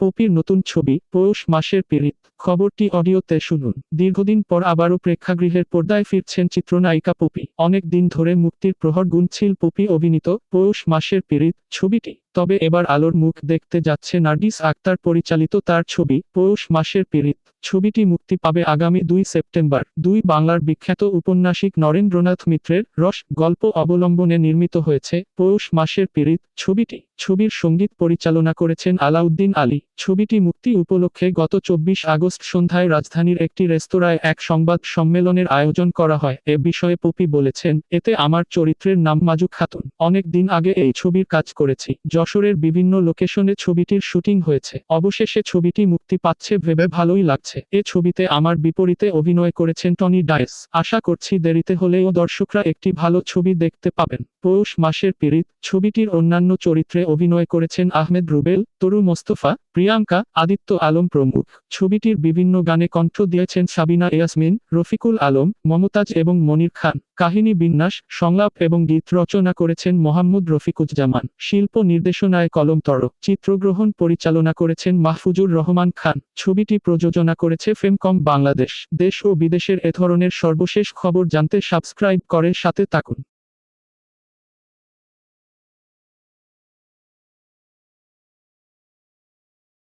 পপির নতুন ছবি, পৌষ মাসের পেরিত খবরটি অডিওতে শুনুন। দীর্ঘদিন পর আবারও প্রেক্ষাগৃহের পর্দায় ফিরছেন চিত্রনায়িকা পপি। অনেক দিন ধরে মুক্তির প্রহর গুনছিল পপি অভিনীত পৌষ মাসের পেরিত ছবিটি। তবে এবার আলোর মুখ দেখতে যাচ্ছে নার্গিস আক্তার পরিচালিত তার ছবি পৌষ মাসের পিরিত। ছবিটি মুক্তি পাবে আগামী দুই সেপ্টেম্বর। দুই বাংলার বিখ্যাত উপন্যাসিক নরেন্দ্রনাথ মিত্রের রস গল্প অবলম্বনে নির্মিত হয়েছে পৌষ মাসের পিরিত ছবিটি। ছবির সংগীত পরিচালনা করেছেন আলাউদ্দিন আলী। ছবিটি মুক্তি উপলক্ষে গত চব্বিশ আগস্ট সন্ধ্যায় রাজধানীর একটি রেস্তোরাঁয় এক সংবাদ সম্মেলনের আয়োজন করা হয়। এ বিষয়ে পপি বলেছেন, এতে আমার চরিত্রের নাম মাজু খাতুন। অনেক দিন আগে এই ছবির কাজ করেছি। যশোরের বিভিন্ন লোকেশনে ছবিটির শুটিং হয়েছে। অবশেষে ছবিটি মুক্তি পাচ্ছে ভেবে ভালোই লাগছে। এ ছবিতে আমার বিপরীতে অভিনয় করেছেন টনি ডায়েস আশা করছি দেরিতে হলেও দর্শকরা একটি ভালো ছবি দেখতে পাবেন। পৌষ মাসের পিরিত ছবিটির অন্যান্য চরিত্রে অভিনয় করেছেন আহমেদ রুবেল, তরু মোস্তফা, প্রিয়াঙ্কা, আদিত্য আলম প্রমুখ। ছবিটির বিভিন্ন গানে কণ্ঠ দিয়েছেন সাবিনা ইয়াসমিন, রফিকুল আলম, মমতাজ এবং মনির খান। কাহিনী বিন্যাস, সংলাপ এবং গীত রচনা করেছেন মোহাম্মদ রফিকুজ্জামান। শিল্প নির্দেশনায় কলম তর চিত্রগ্রহণ পরিচালনা করেছেন মাহফুজুর রহমান খান। ছবিটি প্রযোজনা করেছে ফেমকম বাংলাদেশ। দেশ ও বিদেশের এ ধরনের সর্বশেষ খবর জানতে সাবস্ক্রাইব করে সাথে থাকুন।